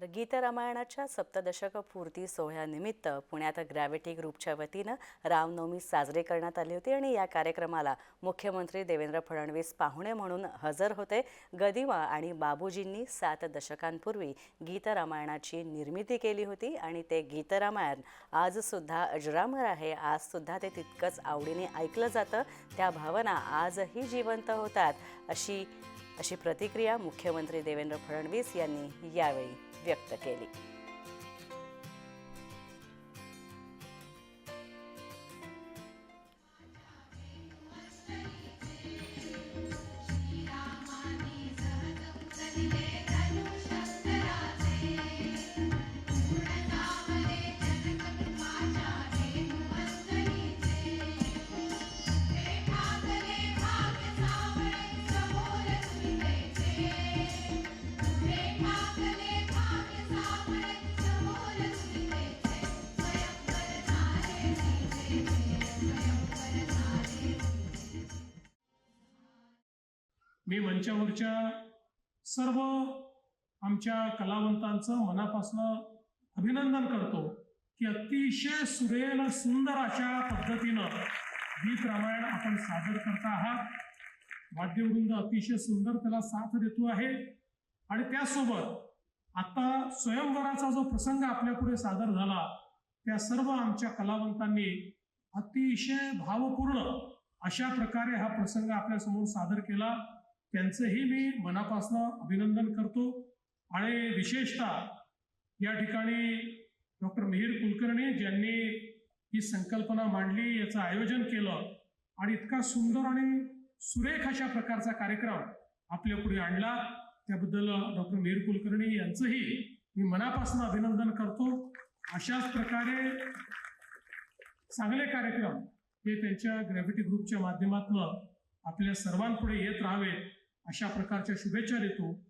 तर गीतरामायणाच्या सप्तदशक पूर्ती सोहळ्यानिमित्त पुण्यात ग्रॅव्हिटी ग्रुपच्या वतीनं रामनवमी साजरी करण्यात आली होती आणि या कार्यक्रमाला मुख्यमंत्री देवेंद्र फडणवीस पाहुणे म्हणून हजर होते. गदिमा आणि बाबूजींनी सात दशकांपूर्वी गीतरामायणाची निर्मिती केली होती आणि ते गीतरामायण आजसुद्धा अजरामर आहे. आजसुद्धा ते तितकंच आवडीने ऐकलं जातं. त्या भावना आजही जिवंत होतात अशी अशी प्रतिक्रिया मुख्यमंत्री देवेंद्र फडणवीस यांनी यावेळी व्यक्त केली मी मंचावरच्या सर्व आमच्या कलावंतांचं मनापासून अभिनंदन करतो की अतिशय सुरेल सुंदर अशा पद्धतीनं गीत रामायण आपण सादर करता आहात. वाद्यवृंद अतिशय सुंदर त्याला साथ देतो आहे. आणि त्यासोबत आता स्वयंवराचा जो प्रसंग आपल्यापुढे सादर झाला त्या सर्व आमच्या कलावंतांनी अतिशय भावपूर्ण अशा प्रकारे हा प्रसंग आपल्यासमोर सादर केला. त्यांचंही मी मनापासून अभिनंदन करतो. आणि विशेषतः या ठिकाणी डॉक्टर मिहीर कुलकर्णी ज्यांनी ही संकल्पना मांडली याचं आयोजन केलं आणि इतका सुंदर आणि सुरेख अशा प्रकारचा कार्यक्रम आपल्या पुढे आणला त्याबद्दल डॉक्टर मिहीर कुलकर्णी यांचंही मी मनापासून अभिनंदन करतो. अशाच प्रकारे चांगले कार्यक्रम हे त्यांच्या ग्रॅव्हिटी ग्रुपच्या माध्यमातून आपल्या सर्वांपुढे येत राहावेत. अशा प्रकारच्या शुभेच्छा देतो.